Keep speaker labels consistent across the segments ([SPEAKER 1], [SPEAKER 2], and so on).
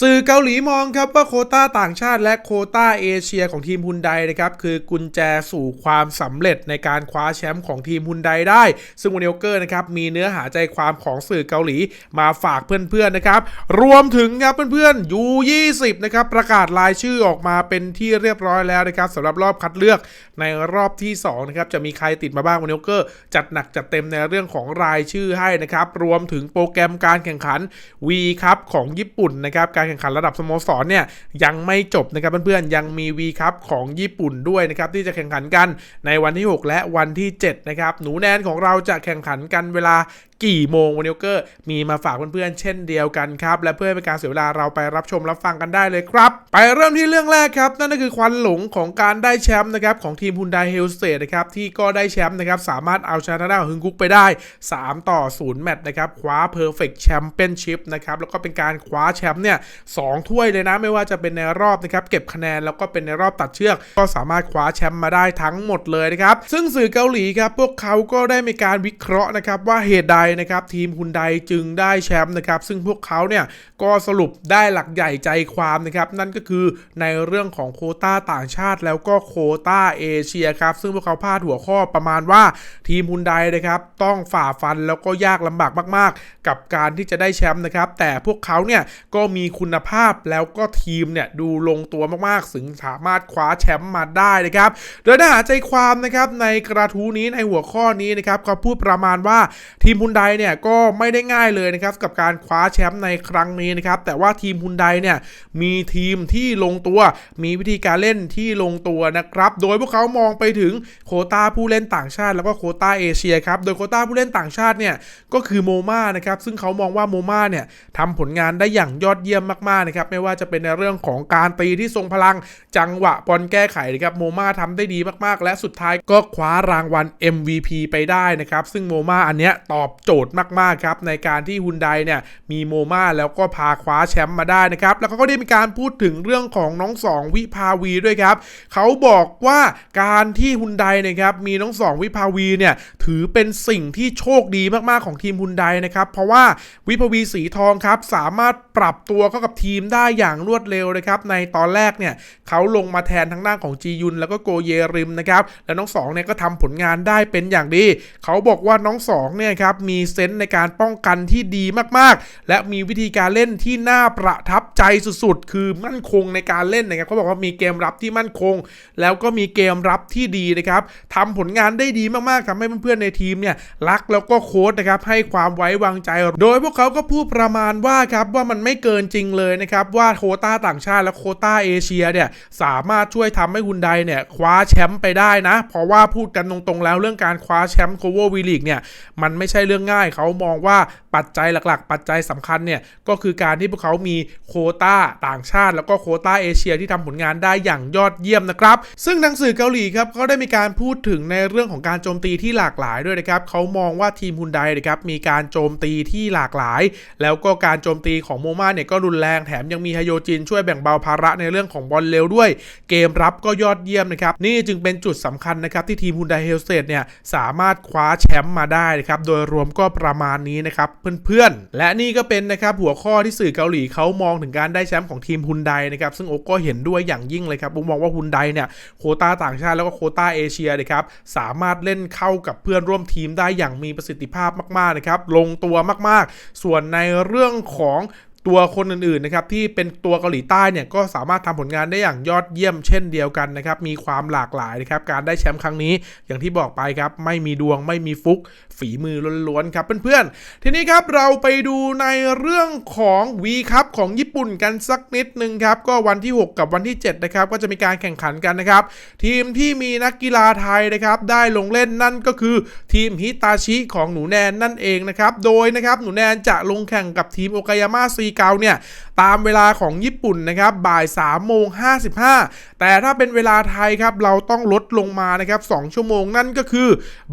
[SPEAKER 1] สื่อเกาหลีมองครับว่าโคต้าต่างชาติและโคต้าเอเชียของทีมฮุนไดนะครับคือกุญแจสู่ความสำเร็จในการคว้าแชมป์ของทีมฮุนไดได้ ซึ่งวันนี้โอเกอร์นะครับมีเนื้อหาใจความของสื่อเกาหลีมาฝากเพื่อนๆนะครับ รวมถึงครับเพื่อนๆยู20นะครับประกาศรายชื่อออกมาเป็นที่เรียบร้อยแล้วนะครับสำหรับรอบคัดเลือกในรอบที่2นะครับจะมีใครติดมาบ้างวันนี้โอเกอร์จัดหนักจัดเต็มในเรื่องของรายชื่อให้นะครับรวมถึงโปรแกรมการแข่งขัน V ครับของญี่ปุ่นนะครับการแข่งขันระดับสโมสรเนี่ยยังไม่จบนะครับเพื่อนๆยังมีวีครับของญี่ปุ่นด้วยนะครับที่จะแข่งขันกันในวันที่ 6 และวันที่7นะครับหนูแนนของเราจะแข่งขันกันเวลา กี่โมงวันนี้เกอร์มีมาฝากเพื่อนๆเช่นเดียวกันครับ และเพื่อเป็นการเสียเวลาเราไปรับชมรับฟังกันได้เลยครับ ไปเริ่มที่เรื่องแรกครับ นั่นก็คือควันหลงของการได้แชมป์นะครับของทีมฮุนไดเฮลสเตดนะครับที่ก็ได้แชมป์นะครับสามารถเอาชนะทางด้านของฮึงกุกไปได้ 3 ต่อ 0 แมตช์นะครับคว้าเพอร์เฟกต์แชมเปี้ยนชิพนะครับแล้วก็เป็นการคว้าแชมป์เนี่ยสองถ้วยเลยนะไม่ว่าจะเป็นในรอบนะครับเก็บคะแนนแล้วก็เป็นในรอบตัดเชือก ก็สามารถคว้าแชมป์มาได้ทั้งหมดเลยนะครับซึ่งสื่อเกาหลีครับพวกเขาก็ได้มีการวิเคราะห์นะครับว่าเหตุใดนะครับทีมฮุนไดจึงได้แชมป์นะครับซึ่งพวกเขาเนี่ยก็สรุปได้หลักใหญ่ใจความนะครับนั่นก็คือในเรื่องของโคต้าต่างชาติ แล้วก็โคต้าเอเชียครับซึ่งพวกเขาพาดหัวข้อประมาณว่าทีมฮุนไดนะครับต้องฝ่าฟันแล้วก็ยากลำบากมาก ๆ กับการที่จะได้แชมป์นะครับแต่พวกเขาเนี่ยก็มีคุณภาพแล้วก็ทีมเนี่ยดูลงตัวมากๆ ถึงสามารถคว้าแชมป์มาได้นะครับโดยเนื้อหาใจความนะครับในกระทู้นี้ในหัวข้อนี้นะครับเขาพูดประมาณว่าทีมฮุนไดเนี่ยก็ไม่ได้ง่ายเลยนะครับกับการคว้าแชมป์ในครั้งนี้นะครับแต่ว่าทีมฮุนไดเนี่ยมีทีมที่ลงตัว มีวิธีการเล่นที่ลงตัวนะครับโดยพวกเขามองไปถึงโคต้าผู้เล่นต่างชาติแล้วก็โคต้าเอเชียครับโดยโคต้าผู้เล่นต่างชาติเนี่ยก็คือโมมานะครับซึ่งเขามองว่าโมมาเนี่ยทำผลงานได้อย่างยอดเยี่ยมมากๆนะครับไม่ว่าจะเป็นในเรื่องของการตีที่ทรงพลังจังหวะบอลแก้ไขนะครับโมมาทำได้ดีมากๆ และสุดท้ายก็คว้ารางวัล MVP ไปได้นะครับซึ่งโมมาอันเนี้ยตอบโจทย์มากๆครับในการที่ฮุนไดเนี่ยมีโมมาแล้วก็พาคว้าแชมป์มาได้นะครับ แล้วเขาก็ได้มีการพูดถึงเรื่องของน้องสองวิภาวีด้วยครับ เขาบอกว่าการที่ฮุนไดนะครับมีน้องสองวิภาวีเนี่ยถือเป็นสิ่งที่โชคดีมากๆของทีมฮุนไดนะครับ เพราะว่าวิภาวีสีทองครับสามารถปรับตัวเข้ากับทีมได้อย่างรวดเร็วนะครับ ในตอนแรกเนี่ยเขาลงมาแทนทั้งด้านของจียุนแล้วก็โกเยริมนะครับแล้วน้องสองเนี่ยก็ทำผลงานได้เป็นอย่างดี เขาบอกว่าน้องสองเนี่ยครับมีีเซนส์ในการป้องกันที่ดีมากๆ และมีวิธีการเล่นที่น่าประทับใจสุดๆ คือมั่นคงในการเล่นนะครับเขาบอกว่ามีเกมรับที่มั่นคง แล้วก็มีเกมรับที่ดีนะครับทำผลงานได้ดีมากๆทำให้เพื่อนๆในทีมเนี่ยรักแล้วก็โค้ชนะครับให้ความไว้วางใจ โดยพวกเขาก็พูดประมาณว่าครับว่ามันไม่เกินจริงเลยนะครับว่าโคต้าต่างชาติและโคต้าเอเชียเนี่ยสามารถช่วยทำให้ฮุนไดเนี่ยคว้าแชมป์ไปได้นะ เพราะว่าพูดกันตรงๆแล้วเรื่องการคว้าแชมป์โคโวอร์วีลีกเนี่ยมันไม่ใช่เรื่องง่ายเขามองว่าปัจจัยหลักๆ ปัจจัยสำคัญเนี่ยก็คือการที่พวกเขามีโคต้าต่างชาติ แล้วก็โคต้าเอเชียที่ทำผลงานได้อย่างยอดเยี่ยมนะครับ ซึ่งทางสื่อเกาหลีครับเขาได้มีการพูดถึงในเรื่องของการโจมตีที่หลากหลายด้วยนะครับเขามองว่าทีมฮุนไดนะครับมีการโจมตีที่หลากหลาย แล้วก็การโจมตีของโมมาเนี่ยก็รุนแรงแถมยังมีฮโยจินช่วยแบ่งเบาภาระในเรื่องของบอลเร็วด้วย เกมรับก็ยอดเยี่ยมนะครับนี่จึงเป็นจุดสำคัญนะครับที่ทีมฮุนไดเฮลเซตเนี่ยสามารถคว้าแชมป์มาได้นะครับโดยรวมก็ประมาณนี้นะครับเพื่อนๆ และนี่ก็เป็นนะครับหัวข้อที่สื่อเกาหลีเขามองถึงการได้แชมป์ของทีมฮุนไดนะครับซึ่งโอก็เห็นด้วยอย่างยิ่งเลยครับผมมองว่าฮุนไดเนี่ยโคต้าต่างชาติแล้วก็โคต้าเอเชียนะครับสามารถเล่นเข้ากับเพื่อนร่วมทีมได้อย่างมีประสิทธิภาพมากๆนะครับลงตัวมากๆ ส่วนในเรื่องของ ตัวคนอื่นๆนะครับที่เป็นตัวเกาหลีใต้เนี่ยก็สามารถทำผลงานได้อย่างยอดเยี่ยมเช่นเดียวกันนะครับมีความหลากหลายนะครับการได้แชมป์ครั้งนี้อย่างที่บอกไปครับไม่มีดวงไม่มีฟุก ฝีมือล้วนๆครับเพื่อนๆ ทีนี้ครับเราไปดูในเรื่องของวีคัพของญี่ปุ่นกันสักนิดนึงครับก็วันที่ 6 กับวันที่7นะครับก็จะมีการแข่งขันกันนะครับทีมที่มีนักกีฬาไทยนะครับได้ลงเล่นนั่นก็คือทีมฮิตาชิของหนูแนนนั่นเองนะครับโดยนะครับหนูแนนจะลงแข่งกับทีมโอกายาม่าซีกาเนี่ยตามเวลาของญี่ปุ่นนะครับบ่าย3โมง55 แต่ถ้าเป็นเวลาไทยครับเราต้องลดลงมานะครับ2ชั่วโมงนั่นก็คือ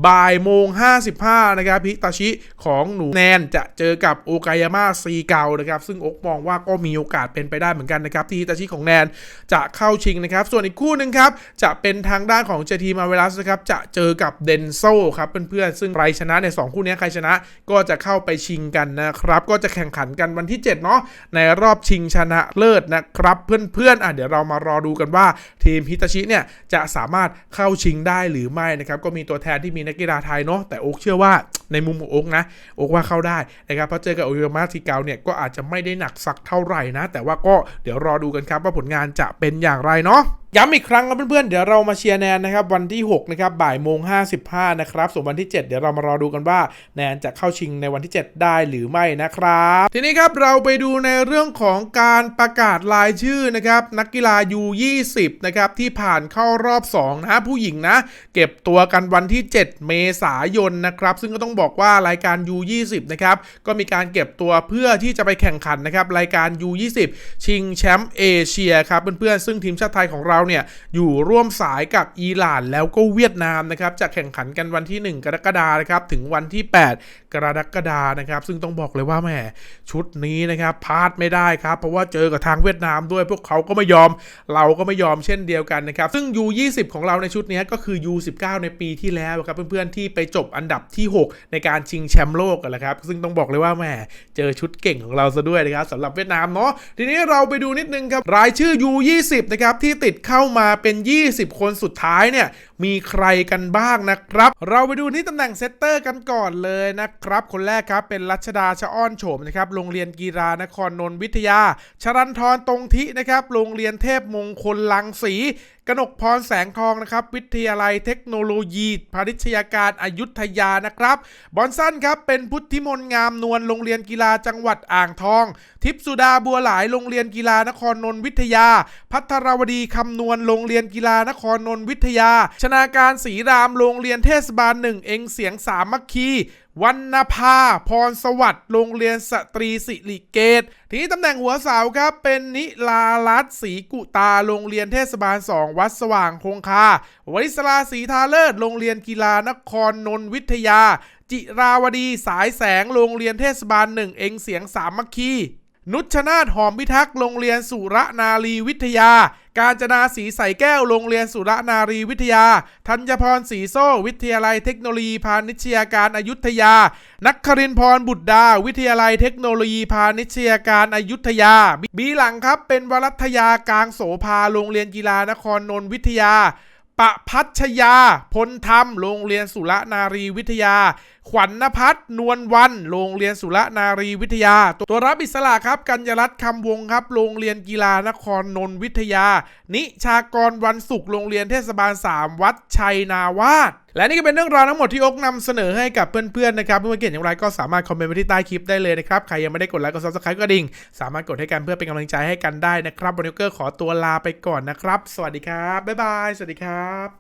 [SPEAKER 1] บ่ายโมง55นะครับฮิตาชิของหนูแนนจะเจอกับโอกายาม่าซีเกานะครับซึ่งอกมองว่าก็มีโอกาสเป็นไปได้เหมือนกันนะครับที่ฮิตาชิของแนนจะเข้าชิงนะครับส่วนอีกคู่หนึ่งครับจะเป็นทางด้านของเจทีมาเวลัสนะครับจะเจอกับเดนโซครับเพื่อนๆซึ่งใครชนะในสองคู่นี้ใครชนะก็จะเข้าไปชิงกันนะครับก็จะแข่งขันกันวันที่7เนาะในรอบชิงชนะเลิศนะครับ เพื่อนๆอะเดี๋ยวเรามารอดูกันว่าทีมฮิตาชิเนี่ยจะสามารถเข้าชิงได้หรือไม่นะครับ ก็มีตัวแทนที่มีนักกีฬาไทยเนาะแต่โอ๊กเชื่อว่าในมุมของโอ๊กนะโอ๊กว่าเข้าได้นะครับเพราะเจอกับโอโยมาทีเกาเนี่ยก็อาจจะไม่ได้หนักสักเท่าไหร่นะ แต่ว่าก็เดี๋ยวรอดูกันครับว่าผลงานจะเป็นอย่างไรเนาะ ย้ำอีกครั้งครับเพื่อนๆ เดี๋ยวเรามาเชียร์แนนนะครับวันที่ 6 นะครับบ่ายโมง 55 นะครับ ส่วนวันที่ 7 เดี๋ยวเรามารอดูกันว่า แนนจะเข้าชิงในวันที่ 7 ได้หรือไม่นะครับ ทีนี้ครับเราไปดูในเรื่องของการประกาศรายชื่อนะครับนักกีฬา U20 นะครับที่ผ่านเข้ารอบ 2 นะผู้หญิงนะ เก็บตัวกันวันที่ 7 เมษายนนะครับซึ่งก็ต้องบอกว่ารายการ U20 นะครับก็มีการเก็บตัวเพื่อที่จะไปแข่งขันนะครับรายการ U20 ชิงแชมป์เอเชียครับเพื่อนๆซึ่งทีมชาติไทยของเราเนี่ยอยู่ร่วมสายกับอิหร่านแล้วก็เวียดนามนะครับจะแข่งขันกันวันที่ 1 กรกฎานะครับถึงวันที่ 8 กรกฎาคมนะครับ ซึ่งต้องบอกเลยว่าแหมชุดนี้นะครับพลาดไม่ได้ครับ เพราะว่าเจอกับทางเวียดนามด้วยพวกเขาก็ไม่ยอม เราก็ไม่ยอมเช่นเดียวกันนะครับ ซึ่ง U20 ของเราในชุดนี้ก็คือ U19 ในปีที่แล้วครับเพื่อนๆที่ไปจบอันดับที่ 6 ในการชิงแชมป์โลกกันแหละครับ ซึ่งต้องบอกเลยว่าแหมเจอชุดเก่งของเราซะด้วยนะครับสำหรับเวียดนามเนาะทีนี้เราไปดูนิดนึงครับรายชื่อ U20 นะครับที่ติดเข้ามาเป็น 20 คนสุดท้ายเนี่ยมีใครกันบ้างนะครับ เราไปดูที่ตำแหน่งเซตเตอร์กันก่อนเลยนะครับ คนแรกครับเป็นรัชดาชะอ้อนโฉมนะครับโรงเรียนกีฬานครนนท์วิทยา ชรันทรตรงทินะครับโรงเรียนเทพมงคลลังสี กนกพรแสงทองนะครับ วิทยาลัยเทคโนโลยีพาณิชยาการอายุทยานะครับ บอลสั้นครับ เป็นพุทธิมนงามนวลโรงเรียนกีฬาจังหวัดอ่างทอง ทิพสุดาบัวหลายโรงเรียนกีฬานครนนทวิทยา พัทรวดีคำนวณโรงเรียนกีฬานครนนทวิทยา ชนาการศรีรามโรงเรียนเทศบาลหนึ่งเองเสียงสามัคคีวันนภาพรสวัสดิ์โรงเรียนสตรีสิริเกตทีนี้ตำแหน่งหัวเสาครับเป็นนิลารัตศรีกุตาโรงเรียนเทศบาล 2 วัดสว่างคงคาวริศราศรีทาเลิศโรงเรียนกีฬานครนนทวิทยา จิราวดีสายแสงโรงเรียนเทศบาลหนึ่งเองเสียงสามัคคีนุชนาถหอมพิทักษ์โรงเรียนสุรนารีวิทยา การจนาสีใสแก้วโรงเรียนสุรนารีวิทยา ธัญพรศรีโซ่ วิทยาลัยเทคโนโลยีพาณิชยาการอายุทยา นักครินพรบุตรดา วิทยาลัยเทคโนโลยีพาณิชยาการอายุทยา บีหลังครับเป็นวรัตยากลางโสภาโรงเรียนกีฬานครนนท์วิทยาปะพัชยา พลธรรม โรงเรียนสุรนารีวิทยา ขวัญนพัฒน์นวลวัน โรงเรียนสุรนารีวิทยา ตัวรับอิสระครับ กัญญรัตน์คำวงครับ โรงเรียนกีฬานครนนทวิทยา นิชากรวันศุกร์โรงเรียนเทศบาล 3 วัดชัยนาวาสและนี่ก็เป็นเรื่องราวทั้งหมดที่อกนำเสนอให้กับเพื่อนๆนะครับเมื่อเกิดอย่างไรก็สามารถคอมเมนต์ไว้ที่ใต้คลิปได้เลยนะครับ ใครยังไม่ได้กดไลค์กด subscribe ก็ดิ่ง สามารถกดให้กันเพื่อเป็นกำลังใจให้กันได้นะครับวันนี้ก็ขอตัวลาไปก่อนนะครับ สวัสดีครับบ๊ายบายสวัสดีครับ